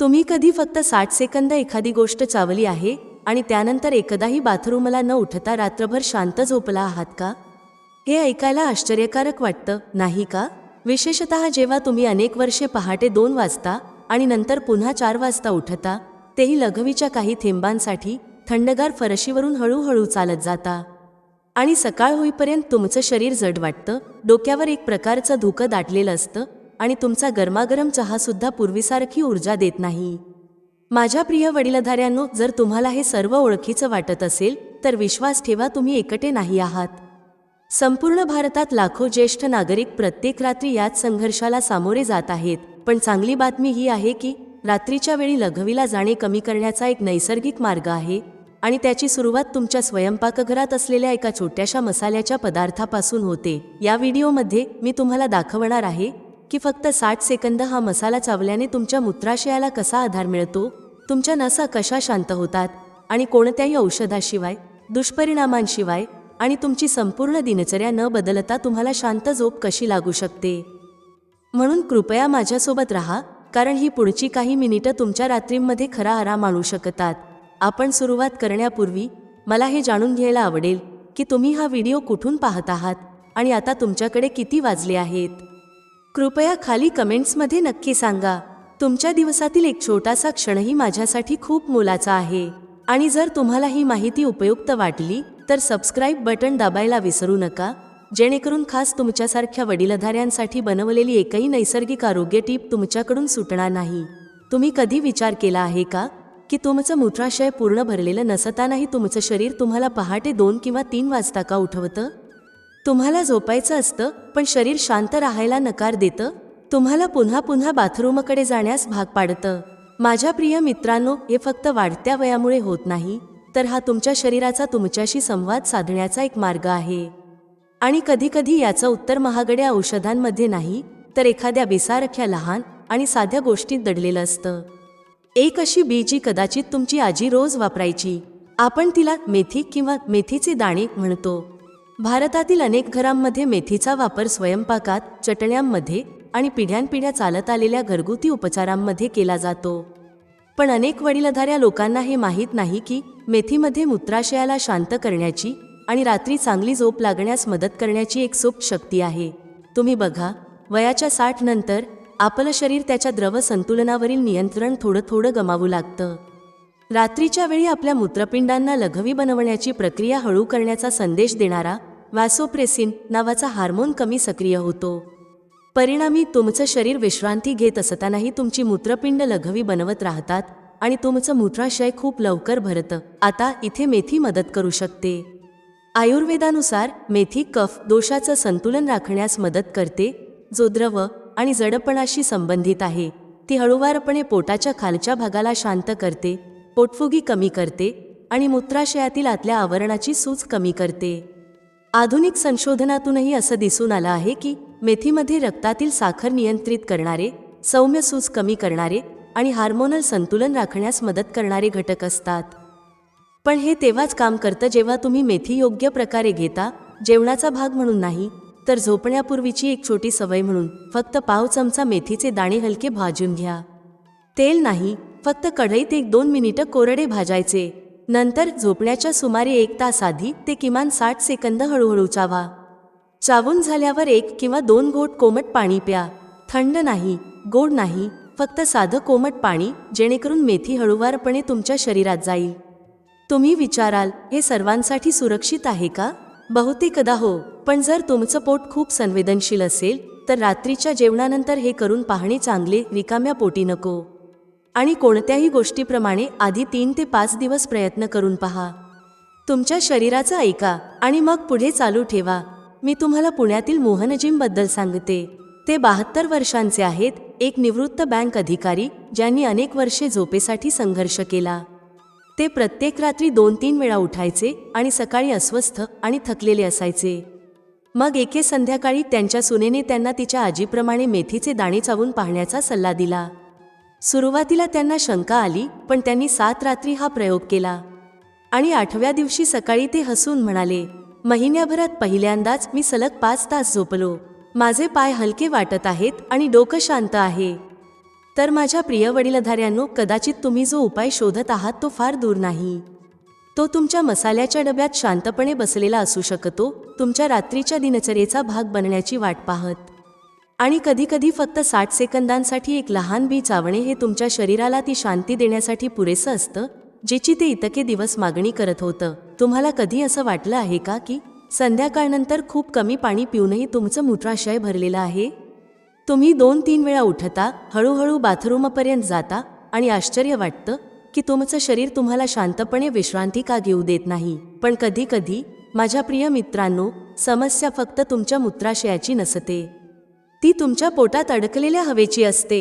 तुम्ही कधी फक्त साठ सेकंद एखादी गोष्ट चावली आहे आणि त्यानंतर एकदाही बाथरूमला न उठता रात्रभर शांत झोपला आहात का? हे ऐकायला आश्चर्यकारक वाटतं नाही का? विशेषतः जेव्हा तुम्ही अनेक वर्षे पहाटे दोन वाजता आणि नंतर पुन्हा चार वाजता उठता तेही लघवीच्या काही थेंबांसाठी थंडगार फरशीवरून हळूहळू चालत जाता. आणि सकाळ होईपर्यंत तुमचं शरीर जड वाटतं डोक्यावर एक प्रकारचं धुकं दाटलेलं असतं आणि तुमचा गरमागरम चहासुद्धा पूर्वीसारखी ऊर्जा देत नाही. माझ्या प्रिय वडीलधाऱ्यांनो जर तुम्हाला हे सर्व ओळखीचं वाटत असेल तर विश्वास ठेवा तुम्ही एकटे नाही आहात. संपूर्ण भारतात लाखो ज्येष्ठ नागरिक प्रत्येक रात्री याच संघर्षाला सामोरे जात आहेत. पण चांगली बातमी ही आहे की रात्रीच्या वेळी लघवीला जाणे कमी करण्याचा एक नैसर्गिक मार्ग आहे आणि त्याची सुरुवात तुमच्या स्वयंपाकघरात असलेल्या एका छोट्याशा मसाल्याच्या पदार्थापासून होते. या व्हिडिओमध्ये मी तुम्हाला दाखवणार आहे की फक्त साठ सेकंद हा मसाला चावल्याने तुमच्या मूत्राशयाला कसा आधार मिळतो? तुमच्या नसा कशा शांत होतात? आणि कोणत्याही औषधाशिवाय दुष्परिणामांशिवाय आणि तुमची संपूर्ण दिनचर्या न बदलता तुम्हाला शांत झोप कशी लागू शकते? म्हणून कृपया माझ्यासोबत राहा कारण ही पुढची काही मिनिटं तुमच्या रात्रींमध्ये खरा आराम आणू शकतात. आपण सुरुवात करण्यापूर्वी मला हे जाणून घ्यायला आवडेल की तुम्ही हा व्हिडिओ कुठून पाहत आहात आणि आता तुमच्याकडे किती वाजले आहेत? कृपया खाली कमेंट्समध्ये नक्की सांगा. तुमच्या दिवसातील एक छोटासा क्षणही माझ्यासाठी खूप मोलाचा आहे. आणि जर तुम्हाला ही माहिती उपयुक्त वाटली तर सबस्क्राईब बटन दाबायला विसरू नका जेणेकरून खास तुमच्यासारख्या वडीलधाऱ्यांसाठी बनवलेली एकही नैसर्गिक आरोग्य टीप तुमच्याकडून सुटणार नाही. तुम्ही कधी विचार केला आहे का की तुमचं मूत्राशय पूर्ण भरलेलं नसतानाही तुमचं शरीर तुम्हाला पहाटे दोन किंवा तीन वाजता का उठवतं? तुम्हाला झोपायचं असतं पण शरीर शांत राहायला नकार देतं? तुम्हाला पुन्हा पुन्हा बाथरूमकडे जाण्यास भाग पाडतं. माझ्या प्रिय मित्रांनो हे फक्त वाढत्या वयामुळे होत नाही तर हा तुमच्या शरीराचा तुमच्याशी संवाद साधण्याचा एक मार्ग आहे. आणि कधीकधी याचं उत्तर महागड्या औषधांमध्ये नाही तर एखाद्या बेसारख्या लहान आणि साध्या गोष्टीत दडलेलं असतं. एक अशी बी जी कदाचित तुमची आजी रोज वापरायची. आपण तिला मेथी किंवा मेथीचे दाणे म्हणतो. भारतातील अनेक घरांमध्ये मेथीचा वापर स्वयंपाकात चटण्यांमध्ये आणि पिढ्यानपिढ्या चालत आलेल्या घरगुती उपचारांमध्ये केला जातो. पण अनेक वडीलधाऱ्या लोकांना हे माहीत नाही की मेथीमध्ये मूत्राशयाला शांत करण्याची आणि रात्री चांगली झोप लागण्यास मदत करण्याची एक सोप शक्ती आहे. तुम्ही बघा वयाच्या साठ नंतर आपलं शरीर त्याच्या द्रव संतुलनावरील नियंत्रण थोडं थोडं गमावू लागतं. रात्रीच्या वेळी आपल्या मूत्रपिंडांना लघवी बनवण्याची प्रक्रिया हळू करण्याचा संदेश देणारा वॅसोप्रेसिन नावाचा हार्मोन कमी सक्रिय होतो. परिणामी तुमचं शरीर विश्रांती घेत असतानाही तुमची मूत्रपिंड लघवी बनवत राहतात आणि तुमचं मूत्राशय खूप लवकर भरतं. आता इथे मेथी मदत करू शकते. आयुर्वेदानुसार मेथी कफ दोषाचं संतुलन राखण्यास मदत करते जो द्रव आणि जडपणाशी संबंधित आहे. ती हळूवारपणे पोटाच्या खालच्या भागाला शांत करते पोटफुगी कमी करते आणि मूत्राशयातील आतल्या आवरणाची सूज कमी करते. आधुनिक संशोधनातूनही असं दिसून आलं आहे की मेथीमध्ये रक्तातील साखर नियंत्रित करणारे सौम्य सूज कमी करणारे आणि हार्मोनल संतुलन राखण्यास मदत करणारे घटक असतात. पण हे तेव्हाच काम करतं जेव्हा तुम्ही मेथी योग्य प्रकारे घेता जेवणाचा भाग म्हणून नाही तर झोपण्यापूर्वीची एक छोटी सवय म्हणून फक्त पाव चमचा मेथीचे दाणे हलके भाजून घ्या. तेल नाही फक्त कढईत एक दोन मिनिटं कोरडे भाजायचे. नंतर झोपण्याच्या सुमारे एक तास आधी ते किमान साठ सेकंद हळूहळू चावा. चावून झाल्यावर एक किंवा दोन घोट कोमट पाणी प्या. थंड नाही गोड नाही फक्त साधं कोमट पाणी जेणेकरून मेथी हळूवारपणे तुमच्या शरीरात जाईल. तुम्ही विचाराल हे सर्वांसाठी सुरक्षित आहे का? बहुतेकदा हो पण जर तुमचं पोट खूप संवेदनशील असेल तर रात्रीच्या जेवणानंतर हे करून पाहणे चांगले रिकाम्या पोटी नको. आणि कोणत्याही गोष्टीप्रमाणे आधी तीन ते पाच दिवस प्रयत्न करून पहा. तुमच्या शरीराचं ऐका आणि मग पुढे चालू ठेवा. मी तुम्हाला पुण्यातील मोहन जिमबद्दल सांगते. ते बहात्तर वर्षांचे आहेत एक निवृत्त बँक अधिकारी ज्यांनी अनेक वर्षे झोपेसाठी संघर्ष केला. ते प्रत्येक रात्री दोन तीन वेळा उठायचे आणि सकाळी अस्वस्थ आणि थकलेले असायचे. मग एके संध्याकाळी त्यांच्या सुनेने त्यांना तिच्या आजीप्रमाणे मेथीचे दाणे चावून पाहण्याचा सल्ला दिला. सुरुवातीला त्यांना शंका आली पण त्यांनी सात रात्री हा प्रयोग केला. आणि आठव्या दिवशी सकाळी ते हसून म्हणाले महिन्याभरात पहिल्यांदाच मी सलग पाच तास झोपलो. माझे पाय हलके वाटत आहेत आणि डोकं शांत आहे. तर माझ्या प्रिय वडीलधाऱ्यांनो कदाचित तुम्ही जो उपाय शोधत आहात तो फार दूर नाही. तो तुमच्या मसाल्याच्या डब्यात शांतपणे बसलेला असू शकतो तुमच्या रात्रीच्या दिनचर्येचा भाग बनण्याची वाट पाहत. आणि कधीकधी फक्त साठ सेकंदांसाठी एक लहान बी चावणे हे तुमच्या शरीराला ती शांती देण्यासाठी पुरेसं असतं ज्याची ते इतके दिवस मागणी करत होतं. तुम्हाला कधी असं वाटलं आहे का की संध्याकाळनंतर खूप कमी पाणी पिऊनही तुमचं मूत्राशय भरलेलं आहे? तुम्ही दोन तीन वेळा उठता हळूहळू बाथरूमपर्यंत जाता आणि आश्चर्य वाटतं की तुमचं शरीर तुम्हाला शांतपणे विश्रांती का घेऊ देत नाही. पण कधी कधी माझ्या प्रिय मित्रांनो समस्या फक्त तुमच्या मूत्राशयाची नसते. ती तुमच्या पोटात अडकलेल्या हवेची असते.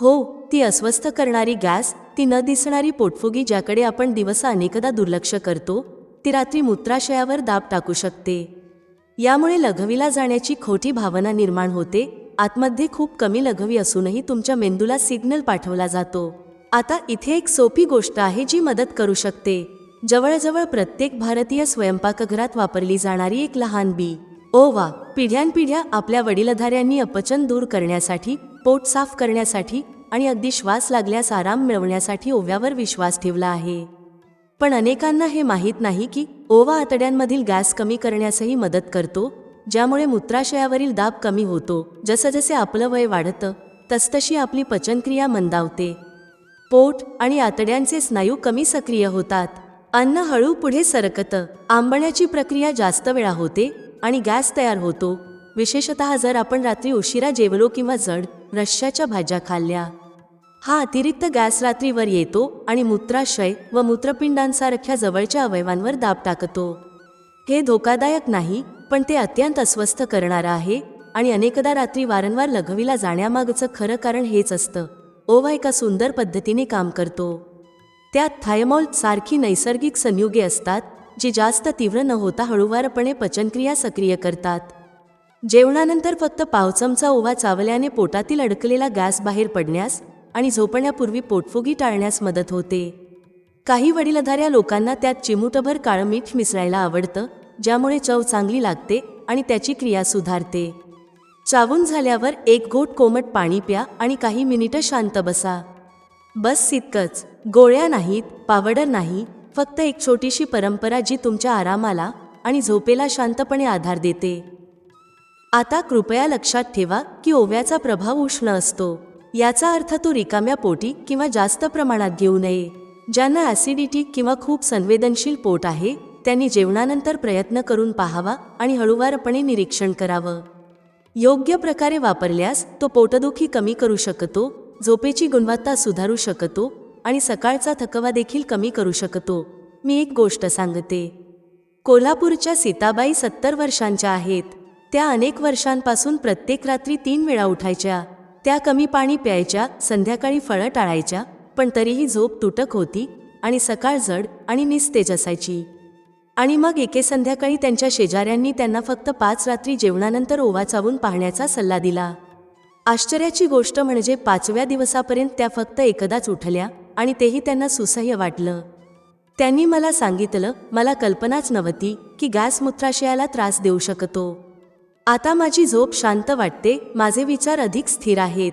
हो ती अस्वस्थ करणारी गॅस ती न दिसणारी पोटफुगी ज्याकडे आपण दिवसा अनेकदा दुर्लक्ष करतो ती रात्री मूत्राशयावर दाब टाकू शकते. यामुळे लघवीला जाण्याची खोटी भावना निर्माण होते आतमध्ये खूप कमी लघवी असूनही तुमच्या मेंदूला सिग्नल पाठवला जातो. आता इथे एक सोपी गोष्ट आहे जी मदत करू शकते. जवळजवळ प्रत्येक भारतीय स्वयंपाकघरात वापरली जाणारी एक लहान बी. ओ वा पिढ्यानपिढ्या आपल्या वडीलधाऱ्यांनी अपचन दूर करण्यासाठी पोट साफ करण्यासाठी आणि अगदी श्वास लागल्यास आराम मिळवण्यासाठी ओव्यावर विश्वास ठेवला आहे. पण अनेकांना हे माहीत नाही की ओवा आतड्यांमधील गॅस कमी करण्यासही मदत करतो ज्यामुळे मूत्राशयावरील दाब कमी होतो जसं जसे आपलं वय वाढतं तसतशी आपली पचनक्रिया मंदावते. पोट आणि आतड्यांचे स्नायू कमी सक्रिय होतात. अन्न हळू पुढे सरकतं आंबण्याची प्रक्रिया जास्त वेळा होते आणि गॅस तयार होतो. विशेषत जर आपण रात्री उशिरा जेवलो किंवा जड रश्श्याच्या भाज्या खाल्ल्या. हा अतिरिक्त गॅस रात्रीवर येतो आणि मूत्राशय व मूत्रपिंडांसारख्या जवळच्या अवयवांवर दाब टाकतो. हे धोकादायक नाही पण ते अत्यंत अस्वस्थ करणारं आहे आणि अनेकदा रात्री वारंवार लघवीला जाण्यामागचं खरं कारण हेच असतं. ओवा एका सुंदर पद्धतीने काम करतो. त्यात थायमॉल सारखी नैसर्गिक संयुगे असतात जी जास्त तीव्र न होता हळूवारपणे पचनक्रिया सक्रिय करतात. जेवणानंतर फक्त पावचमचा ओवा चावल्याने पोटातील अडकलेला गॅस बाहेर पडण्यास आणि झोपण्यापूर्वी पोटफुगी टाळण्यास मदत होते. काही वडीलधाऱ्या लोकांना त्यात चिमूटभर काळं मीठ मिसळायला आवडतं ज्यामुळे चव चांगली लागते आणि त्याची क्रिया सुधारते. चावून झाल्यावर एक घोट कोमट पाणी प्या आणि काही मिनिटं शांत बसा. बस इतकंच. गोळ्या नाहीत पावडर नाही फक्त एक छोटीशी परंपरा जी तुमच्या आरामाला आणि झोपेला शांतपणे आधार देते. आता कृपया लक्षात ठेवा की ओव्याचा प्रभाव उष्ण असतो. याचा अर्थ तो रिकाम्या पोटी किंवा जास्त प्रमाणात घेऊ नये. ज्यांना ॲसिडिटी किंवा खूप संवेदनशील पोट आहे त्यांनी जेवणानंतर प्रयत्न करून पाहावा आणि हळूवारपणे निरीक्षण करावं. योग्य प्रकारे वापरल्यास तो पोटदुखी कमी करू शकतो झोपेची गुणवत्ता सुधारू शकतो आणि सकाळचा थकवा देखील कमी करू शकतो. मी एक गोष्ट सांगते. कोल्हापूरच्या सीताबाई सत्तर वर्षांच्या आहेत. त्या अनेक वर्षांपासून प्रत्येक रात्री तीन वेळा उठायच्या. त्या कमी पाणी प्यायच्या संध्याकाळी फळं टाळायच्या पण तरीही झोप तुटक होती आणि सकाळ जड आणि निस्तेज असायची. आणि मग एके संध्याकाळी त्यांच्या शेजाऱ्यांनी त्यांना फक्त पाच रात्री जेवणानंतर ओवा चावून पाहण्याचा सल्ला दिला. आश्चर्याची गोष्ट म्हणजे पाचव्या दिवसापर्यंत त्या फक्त एकदाच उठल्या आणि तेही त्यांना सुसह्य वाटलं. त्यांनी मला सांगितलं मला कल्पनाच नव्हती की गॅस मूत्राशयाला त्रास देऊ शकतो. आता माझी झोप शांत वाटते माझे विचार अधिक स्थिर आहेत.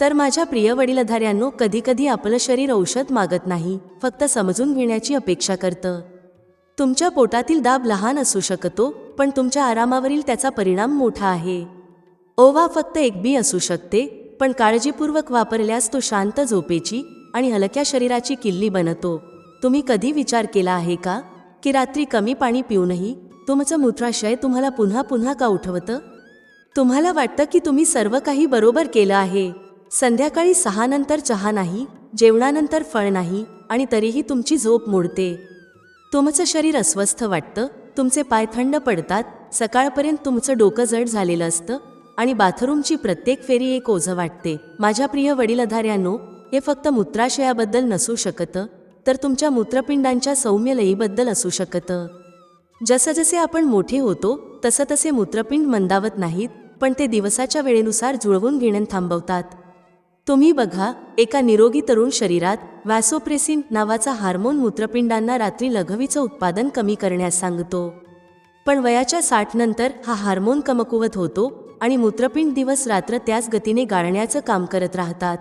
तर माझ्या प्रिय वडीलधाऱ्यांनो कधीकधी आपलं शरीर औषध मागत नाही फक्त समजून घेण्याची अपेक्षा करतं. तुमच्या पोटातील दाब लहान असू शकतो पण तुमच्या आरामावरील त्याचा परिणाम मोठा आहे. ओवा फक्त एक बी असू शकते पण काळजीपूर्वक वापरल्यास तो शांत झोपेची आणि हलक्या शरीराची किल्ली बनतो. तुम्ही कधी विचार केला आहे का? की रात्री कमी पाणी पिऊनही तुमचं मूत्राशय तुम्हाला पुन्हा पुन्हा का उठवतं? तुम्हाला वाटतं की तुम्ही सर्व काही बरोबर केलं आहे. संध्याकाळी सहा नंतर चहा नाही जेवणानंतर फळ नाही आणि तरीही तुमची झोप मोडते. तुमचं शरीर अस्वस्थ वाटतं तुमचे पाय थंड पडतात सकाळपर्यंत तुमचं डोकं जड झालेलं असतं आणि बाथरूमची प्रत्येक फेरी एक ओझं वाटते. माझ्या प्रिय वडीलधाऱ्यांनो हे फक्त मूत्राशयाबद्दल नसू शकतं तर तुमच्या मूत्रपिंडांच्या सौम्य लयीबद्दल असू शकतं. जसजसे आपण मोठे होतो तसं तसे मूत्रपिंड मंदावत नाहीत पण ते दिवसाच्या वेळेनुसार जुळवून घेणं थांबवतात. तुम्ही बघा एका निरोगी तरुण शरीरात वॅसोप्रेसिन नावाचा हार्मोन मूत्रपिंडांना रात्री लघवीचं उत्पादन कमी करण्यास सांगतो. पण वयाच्या साठ नंतर हा हार्मोन कमकुवत होतो आणि मूत्रपिंड दिवस रात्र त्याच गतीने गाळण्याचं काम करत राहतात.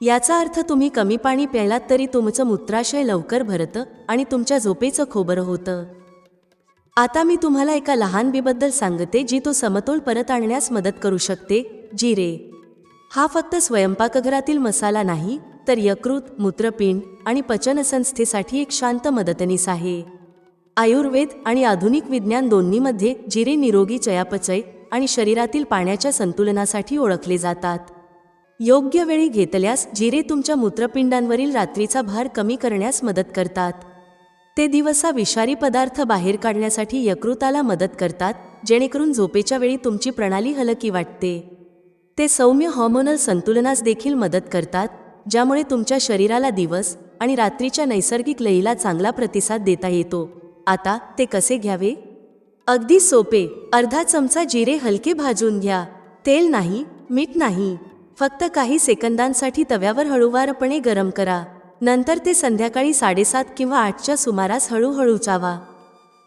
याचा अर्थ तुम्ही कमी पाणी प्यायलात तरी तुमचं मूत्राशय लवकर भरतं आणि तुमच्या झोपेचं खोबरं होतं. आता मी तुम्हाला एका लहान बीबद्दल सांगते जी तो समतोल परत आणण्यास मदत करू शकते जिरे. हा फक्त स्वयंपाकघरातील मसाला नाही तर यकृत मूत्रपिंड आणि पचनसंस्थेसाठी एक शांत मदतनीस आहे. आयुर्वेद आणि आधुनिक विज्ञान दोन्हीमध्ये जिरे निरोगी चयापचय आणि शरीरातील पाण्याच्या संतुलनासाठी ओळखले जातात. योग्य वेळी घेतल्यास जिरे तुमच्या मूत्रपिंडांवरील रात्रीचा भार कमी करण्यास मदत करतात. ते दिवसा विषारी पदार्थ बाहेर काढण्यासाठी यकृताला मदत करतात जेणेकरून झोपेच्या वेळी तुमची प्रणाली हलकी वाटते. ते सौम्य हॉर्मोनल संतुलनास देखील मदत करतात ज्यामुळे तुमच्या शरीराला दिवस आणि रात्रीच्या नैसर्गिक लयीला चांगला प्रतिसाद देता येतो. आता ते कसे घ्यावे? अगदी सोपे. अर्धा चमचा जिरे हलके भाजून घ्या. तेल नाही मीठ नाही. फक्त काही सेकंदांसाठी तव्यावर हळूवारपणे गरम करा. नंतर ते संध्याकाळी साडेसात किंवा आठच्या सुमारास हळूहळू चावा.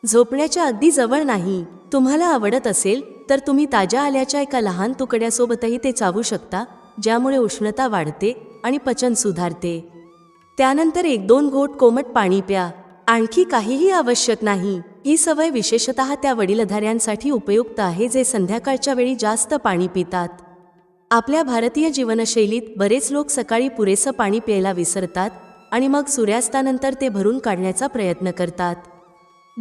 झोपण्याच्या अगदी जवळ नाही. तुम्हाला आवडत असेल तर तुम्ही ताज्या आल्याच्या एका लहान तुकड्यासोबतही ते चावू शकता ज्यामुळे उष्णता वाढते आणि पचन सुधारते. त्यानंतर एक दोन घोट कोमट पाणी प्या. आणखी काहीही आवश्यक नाही. ही सवय विशेषतः त्या वडीलधाऱ्यांसाठी उपयुक्त आहे जे संध्याकाळच्या वेळी जास्त पाणी पितात. आपल्या भारतीय जीवनशैलीत बरेच लोक सकाळी पुरेसं पाणी प्यायला विसरतात आणि मग सूर्यास्तानंतर ते भरून काढण्याचा प्रयत्न करतात.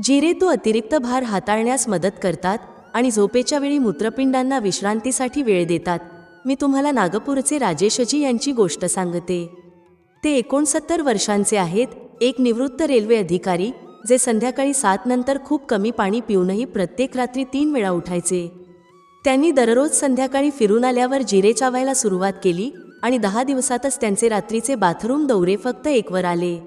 जिरे तो अतिरिक्त भार हाताळण्यास मदत करतात आणि झोपेच्या वेळी मूत्रपिंडांना विश्रांतीसाठी वेळ देतात. मी तुम्हाला नागपूरचे राजेशजी यांची गोष्ट सांगते. ते एकोणसत्तर वर्षांचे आहेत. एक निवृत्त रेल्वे अधिकारी जे संध्याकाळी सात नंतर खूप कमी पाणी पिऊनही प्रत्येक रात्री तीन वेळा उठायचे. त्यांनी दररोज संध्याकाळी फिरून आल्यावर जिरे चावायला सुरुवात केली आणि दहा दिवसातच त्यांचे रात्रीचे बाथरूम दौरे फक्त एकवर आले.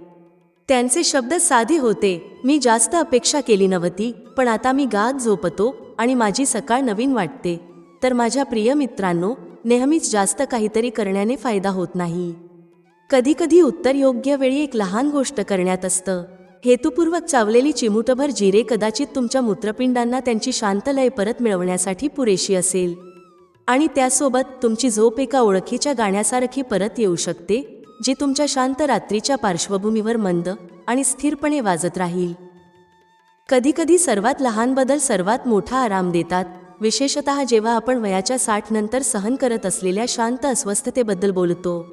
त्यांचे शब्द साधे होते मी जास्त अपेक्षा केली नव्हती पण आता मी गात झोपतो आणि माझी सकाळ नवीन वाटते. तर माझ्या प्रिय मित्रांनो नेहमीच जास्त काहीतरी करण्याने फायदा होत नाही. कधीकधी उत्तर योग्य वेळी एक लहान गोष्ट करण्यात असतं. हेतुपूर्वक चावलेली चिमुटभर जिरे कदाचित तुमच्या मूत्रपिंडांना त्यांची शांत लय परत मिळवण्यासाठी पुरेशी असेल. आणि त्यासोबत तुमची झोप एका ओळखीच्या गाण्यासारखी परत येऊ शकते जी तुमच्या शांत रात्रीच्या पार्श्वभूमीवर मंद आणि स्थिरपणे वाजत राहील. कधीकधी सर्वात लहान बदल सर्वात मोठा आराम देतात विशेषतः जेव्हा आपण वयाच्या साठ नंतर सहन करत असलेल्या शांत अस्वस्थतेबद्दल बोलतो.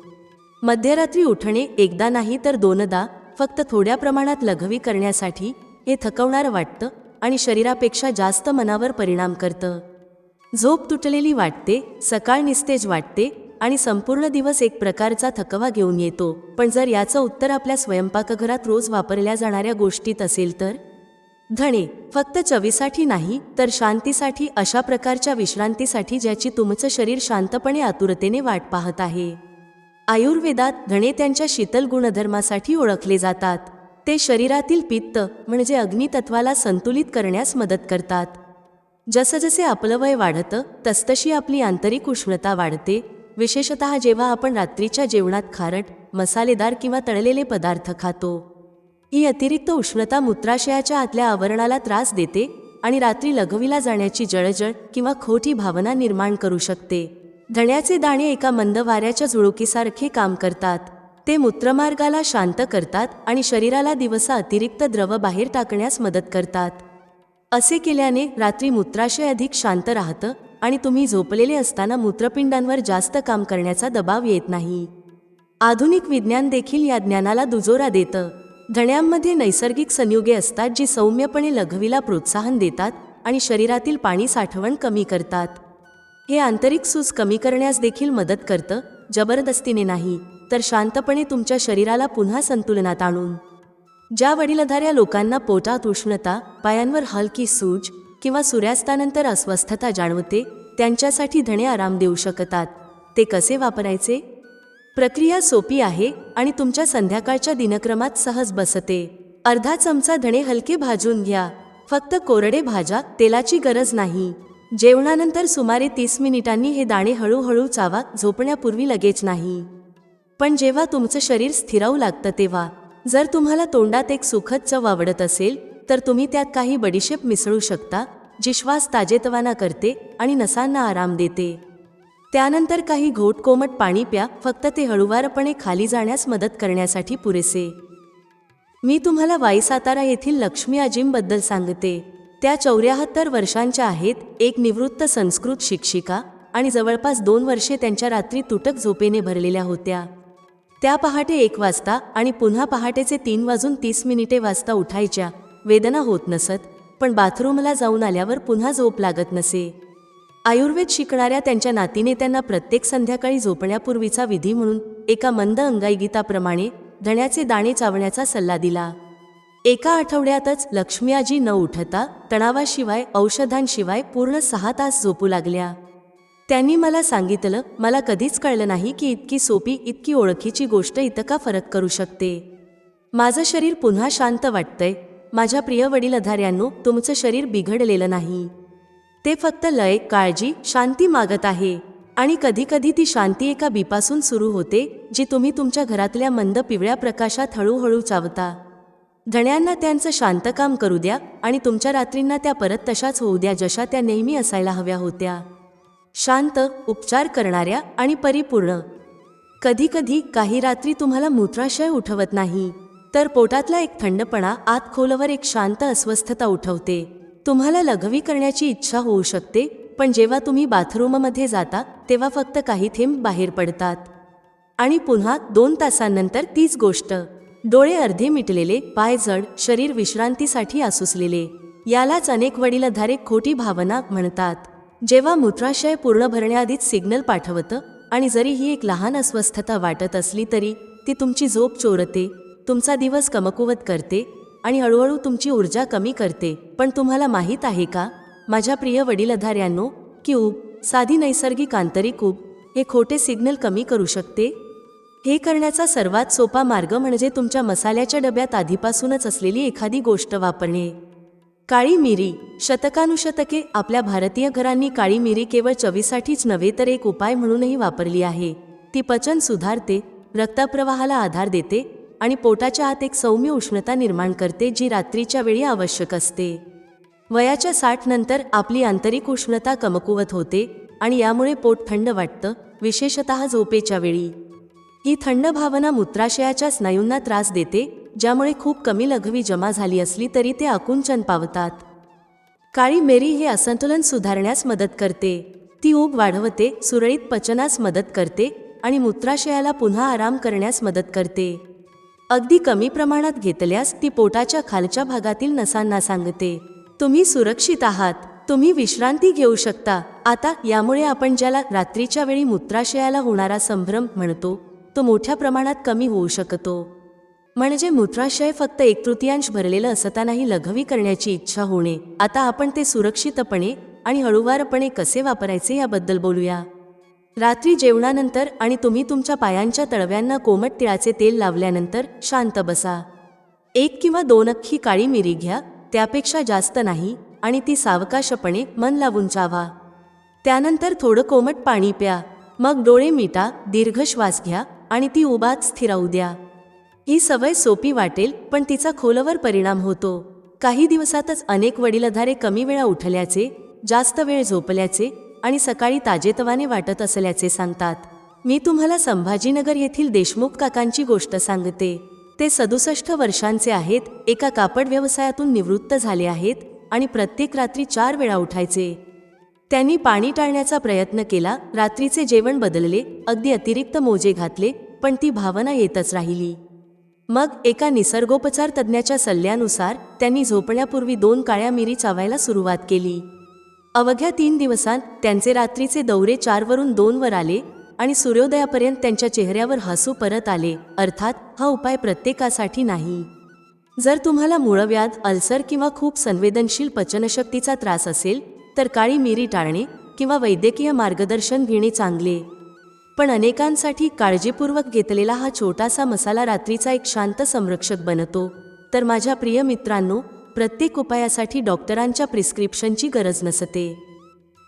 मध्यरात्री उठणे एकदा नाही तर दोनदा फक्त थोड्या प्रमाणात लघवी करण्यासाठी हे थकवणारं वाटतं आणि शरीरापेक्षा जास्त मनावर परिणाम करतं. झोप तुटलेली वाटते सकाळ निस्तेज वाटते आणि संपूर्ण दिवस एक प्रकारचा थकवा घेऊन येतो. पण जर याचं उत्तर आपल्या स्वयंपाकघरात रोज वापरल्या जाणाऱ्या गोष्टीत असेल तर? धणे फक्त चवीसाठी नाही तर शांतीसाठी अशा प्रकारच्या विश्रांतीसाठी ज्याची तुमचं शरीर शांतपणे आतुरतेने वाट पाहत आहे. आयुर्वेदात धणे त्यांच्या शीतल गुणधर्मासाठी ओळखले जातात. ते शरीरातील पित्त म्हणजे अग्नितत्वाला संतुलित करण्यास मदत करतात. जसजसे आपलं वय वाढतं तसतशी आपली आंतरिक उष्णता वाढते. विशेषतः जेव्हा आपण रात्रीच्या जेवणात खारट मसालेदार किंवा तळलेले पदार्थ खातो. ही अतिरिक्त उष्णता मूत्राशयाच्या आतल्या आवरणाला त्रास देते आणि रात्री लघवीला जाण्याची जळजळ किंवा खोटी भावना निर्माण करू शकते. धण्याचे दाणे एका मंद वाऱ्याच्या झुळुकीसारखे काम करतात. ते मूत्रमार्गाला शांत करतात आणि शरीराला दिवसा अतिरिक्त द्रव बाहेर टाकण्यास मदत करतात. असे केल्याने रात्री मूत्राशय अधिक शांत राहतं आणि तुम्ही झोपलेले असताना मूत्रपिंडांवर जास्त काम करण्याचा दबाव येत नाही. आधुनिक विज्ञान देखील या ज्ञानाला दुजोरा देतं. धण्यांमध्ये नैसर्गिक संयुगे असतात जी सौम्यपणे लघवीला प्रोत्साहन देतात आणि शरीरातील पाणी साठवण कमी करतात. हे आंतरिक सूज कमी करण्यास देखील मदत करतं जबरदस्तीने नाही तर शांतपणे तुमच्या शरीराला पुन्हा संतुलनात आणून. ज्या वडीलधाऱ्या लोकांना पोटात उष्णता पायांवर हलकी सूज किंवा सूर्यास्तानंतर अस्वस्थता जाणवते त्यांच्यासाठी धणे आराम देऊ शकतात. ते कसे वापरायचे? प्रक्रिया सोपी आहे आणि तुमच्या संध्याकाळच्या दिनक्रमात सहज बसते. अर्धा चमचा धणे हलके भाजून घ्या. फक्त कोरडे भाज्या तेलाची गरज नाही. जेवणानंतर सुमारे तीस मिनिटांनी हे दाणे हळूहळू चावा झोपण्यापूर्वी लगेच नाही. पण जेव्हा तुमचं शरीर स्थिरावू लागतं तेव्हा जर तुम्हाला तोंडात एक सुखद चव आवडत असेल तर तुम्ही त्यात काही बडीशेप मिसळू शकता जी श्वास ताजेतवाना करते आणि नसांना आराम देते. त्यानंतर काही घोट कोमट पाणी प्या फक्त ते हळुवारपणे खाली जाण्यास मदत करण्यासाठी पुरेसे. मी तुम्हाला वाई सातारा येथील लक्ष्मी आजींबद्दल सांगते. त्या चौऱ्याहत्तर वर्षांच्या आहेत एक निवृत्त संस्कृत शिक्षिका आणि जवळपास दोन वर्षे त्यांच्या रात्री तुटक झोपेने भरलेल्या होत्या. त्या पहाटे एक वाजता आणि पुन्हा पहाटेचे तीन वाजून तीस मिनिटे वाजता उठायच्या वेदना होत नसत पण बाथरूमला जाऊन आल्यावर पुन्हा झोप लागत नसे. आयुर्वेद शिकणाऱ्या त्यांच्या नातीने त्यांना प्रत्येक संध्याकाळी झोपण्यापूर्वीचा विधी म्हणून एका मंद अंगाईगीताप्रमाणे धण्याचे दाणे चावण्याचा सल्ला दिला. एका आठवड्यातच लक्ष्मीआजी न उठता तणावाशिवाय औषधांशिवाय पूर्ण सहा तास झोपू लागल्या. त्यांनी मला सांगितलं मला कधीच कळलं नाही की इतकी सोपी इतकी ओळखीची गोष्ट इतका फरक करू शकते? माझं शरीर पुन्हा शांत वाटतंय. माझ्या प्रिय वडीलधाऱ्यांनो तुमचं शरीर बिघडलेलं नाही. ते फक्त लय काळजी शांती मागत आहे. आणि कधीकधी ती शांती एका बीपासून सुरू होते जी तुम्ही तुमच्या घरातल्या मंद पिवळ्या प्रकाशात हळूहळू चावता. धण्यांना त्यांचं शांत काम करू द्या आणि तुमच्या रात्रींना त्या परत तशाच होऊ द्या जशा त्या नेहमी असायला हव्या होत्या. शांत उपचार करणाऱ्या आणि परिपूर्ण. कधीकधी काही रात्री तुम्हाला मूत्राशय उठवत नाही तर पोटातला एक थंडपणा आत खोलवर एक शांत अस्वस्थता उठवते. तुम्हाला लघवी करण्याची इच्छा होऊ शकते पण जेव्हा तुम्ही बाथरूममध्ये जाता तेव्हा फक्त काही थेंब बाहेर पडतात. आणि पुन्हा दोन तासांनंतर तीच गोष्ट. डोळे अर्धे मिटलेले पाय जड शरीर विश्रांतीसाठी आसुसलेले. यालाच अनेक वडीलधारे खोटी भावना म्हणतात. जेव्हा मूत्राशय पूर्ण भरण्याआधीच सिग्नल पाठवतं आणि जरी ही एक लहान अस्वस्थता वाटत असली तरी ती तुमची झोप चोरते तुमचा दिवस कमकुवत करते आणि हळूहळू तुमची ऊर्जा कमी करते. पण तुम्हाला माहीत आहे का? माझ्या प्रिय वडीलधाऱ्यांनो की ऊब साधी नैसर्गिक आंतरिक ऊब हे खोटे सिग्नल कमी करू शकते? हे करण्याचा सर्वात सोपा मार्ग म्हणजे तुमच्या मसाल्याच्या डब्यात आधीपासूनच असलेली एखादी गोष्ट वापरणे. काळी मिरी. शतकानुशतके आपल्या भारतीय घरांनी काळी मिरी केवळ चवीसाठीच नव्हे तर एक उपाय म्हणूनही वापरली आहे. ती पचन सुधारते रक्तप्रवाहाला आधार देते आणि पोटाच्या आत एक सौम्य उष्णता निर्माण करते जी रात्रीच्या वेळी आवश्यक असते. वयाच्या साठ नंतर आपली आंतरिक उष्णता कमकुवत होते आणि यामुळे पोट थंड वाटतं विशेषत झोपेच्या वेळी. ही थंड भावना मूत्राशयाच्या स्नायूंना त्रास देते ज्यामुळे खूप कमी लघवी जमा झाली असली तरी ते आकुंचन पावतात. काळी मेरी हे असंतुलन सुधारण्यास मदत करते. ती ऊब वाढवते सुरळीत पचनास मदत करते आणि मूत्राशयाला पुन्हा आराम करण्यास मदत करते. अगदी कमी प्रमाणात घेतल्यास ती पोटाच्या खालच्या भागातील नसांना सांगते. तुम्ही सुरक्षित आहात तुम्ही विश्रांती घेऊ शकता. आता यामुळे आपण ज्याला रात्रीच्या वेळी मूत्राशयाला होणारा संभ्रम म्हणतो तो मोठ्या प्रमाणात कमी होऊ शकतो. म्हणजे मूत्राशय फक्त एक तृतीयांश भरलेलं असतानाही लघवी करण्याची इच्छा होणे. आता आपण ते सुरक्षितपणे आणि हळूवारपणे कसे वापरायचे याबद्दल बोलूया. रात्री जेवणानंतर आणि तुम्ही तुमच्या पायांच्या तळव्यांना कोमट तिळाचे तेल लावल्यानंतर शांत बसा. एक किंवा दोन अख्खी काळी मिरी घ्या त्यापेक्षा जास्त नाही आणि ती सावकाशपणे मन लावून चावा. त्यानंतर थोडं कोमट पाणी प्या मग डोळे मिटा दीर्घ श्वास घ्या आणि ती उबाच स्थिरावू द्या. ही सवय सोपी वाटेल पण तिचा खोलवर परिणाम होतो. काही दिवसातच अनेक वडीलधारे कमी वेळा उठल्याचे जास्त वेळ झोपल्याचे आणि सकाळी ताजेतवाने वाटत असल्याचे सांगतात. मी तुम्हाला संभाजीनगर येथील देशमुख काकांची गोष्ट सांगते. ते सदुसष्ट वर्षांचे आहेत एका कापड व्यवसायातून निवृत्त झाले आहेत आणि प्रत्येक रात्री चार वेळा उठायचे. त्यांनी पाणी टाळण्याचा प्रयत्न केला रात्रीचे जेवण बदलले अगदी अतिरिक्त मोजे घातले पण ती भावना येतच राहिली. मग एका निसर्गोपचार तज्ज्ञाच्या सल्ल्यानुसार त्यांनी झोपण्यापूर्वी दोन काळ्या मिरी चावायला सुरुवात केली. अवघ्या तीन दिवसांत त्यांचे रात्रीचे दौरे चारवरून दोनवर आले आणि सूर्योदयापर्यंत त्यांच्या चेहऱ्यावर हसू परत आले अर्थात हा उपाय प्रत्येकासाठी नाही. जर तुम्हाला मूळव्याध अल्सर किंवा खूप संवेदनशील पचनशक्तीचा त्रास असेल तर काळी मिरी टाळणे किंवा वैद्यकीय मार्गदर्शन घेणे चांगले. पण अनेकांसाठी काळजीपूर्वक घेतलेला हा छोटासा मसाला रात्रीचा एक शांत संरक्षक बनतो. तर माझ्या प्रिय मित्रांनो प्रत्येक उपायासाठी डॉक्टरांच्या प्रिस्क्रिप्शनची गरज नसते.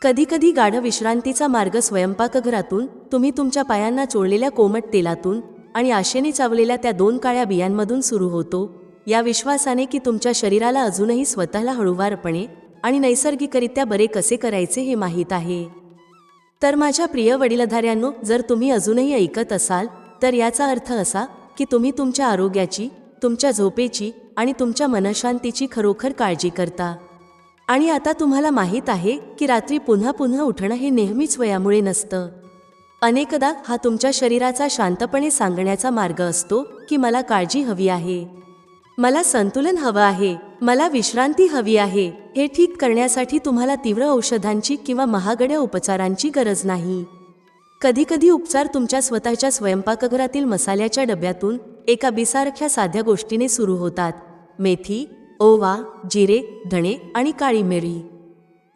कधीकधी गाढ विश्रांतीचा मार्ग स्वयंपाकघरातून तुम्ही तुमच्या पायांना चोळलेल्या कोमट तेलातून आणि आशेने चावलेल्या त्या दोन काळ्या बियांमधून सुरू होतो. या विश्वासाने की तुमच्या शरीराला अजूनही स्वतःला हळुवारपणे आणि नैसर्गिकरित्या बरे कसे करायचे हे माहीत आहे. तर माझ्या प्रिय वडीलधाऱ्यांनो जर तुम्ही अजूनही ऐकत असाल तर याचा अर्थ असा की तुम्ही तुमच्या आरोग्याची तुमच्या झोपेची आणि तुमच्या मनशांतीची खरोखर काळजी करता. आणि आता तुम्हाला माहीत आहे की रात्री पुन्हा पुन्हा उठणं हे नेहमीच वयामुळे नसतं. अनेकदा हा तुमच्या शरीराचा शांतपणे सांगण्याचा मार्ग असतो की मला काळजी हवी आहे. मला संतुलन हवं आहे मला विश्रांती हवी आहे. हे ठीक करण्यासाठी तुम्हाला तीव्र औषधांची किंवा महागड्या उपचारांची गरज नाही. कधीकधी उपचार तुमच्या स्वतःच्या स्वयंपाकघरातील मसाल्याच्या डब्यातून एका बिसारख्या साध्या गोष्टीने सुरू होतात. मेथी ओवा जिरे धणे आणि काळी मिरी.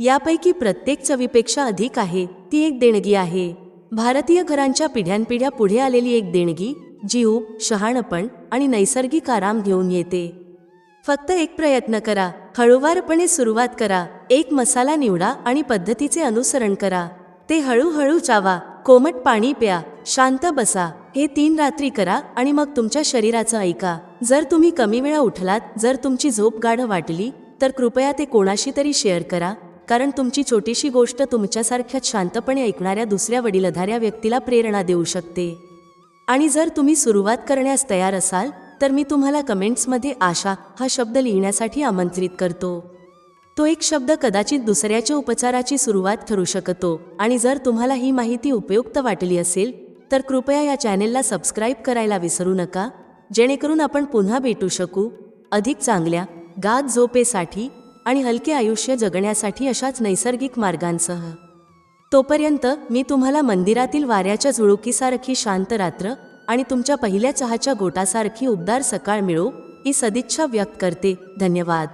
यापैकी प्रत्येक चवीपेक्षा अधिक आहे ती एक देणगी आहे. भारतीय घरांच्या पिढ्यानपिढ्या पुढे आलेली एक देणगी जीव शहाणपण आणि नैसर्गिक आराम घेऊन येते. फक्त एक प्रयत्न करा. हळूवारपणे सुरुवात करा. एक मसाला निवडा आणि पद्धतीचे अनुसरण करा. ते हळूहळू चावा. कोमट पाणी प्या. शांत बसा. हे तीन रात्री करा आणि मग तुमच्या शरीराचं ऐका. जर तुम्ही कमी वेळा उठलात जर तुमची झोप गाढ वाटली तर कृपया ते कोणाशी तरी शेअर करा. कारण तुमची छोटीशी गोष्ट तुमच्यासारख्या शांतपणे ऐकणाऱ्या दुसऱ्या वडीलधाऱ्या व्यक्तीला प्रेरणा देऊ शकते. आणि जर तुम्ही सुरुवात करण्यास तयार असाल तर मी तुम्हाला कमेंट्समध्ये आशा हा शब्द लिहिण्यासाठी आमंत्रित करतो. तो एक शब्द कदाचित दुसऱ्याच्या उपचाराची सुरुवात ठरू शकतो आणि जर तुम्हाला ही माहिती उपयुक्त वाटली असेल तर कृपया या चॅनेलला सबस्क्राईब करायला विसरू नका जेणेकरून आपण पुन्हा भेटू शकू. अधिक चांगल्या गात झोपेसाठी आणि हलके आयुष्य जगण्यासाठी अशाच नैसर्गिक मार्गांसह. तोपर्यंत मी तुम्हाला मंदिरातील वाऱ्याच्या झुळुकीसारखी शांत रात्र आणि तुमच्या पहिल्या चहाच्या गोटासारखी उबदार सकाळ मिळो ही सदिच्छा व्यक्त करते. धन्यवाद.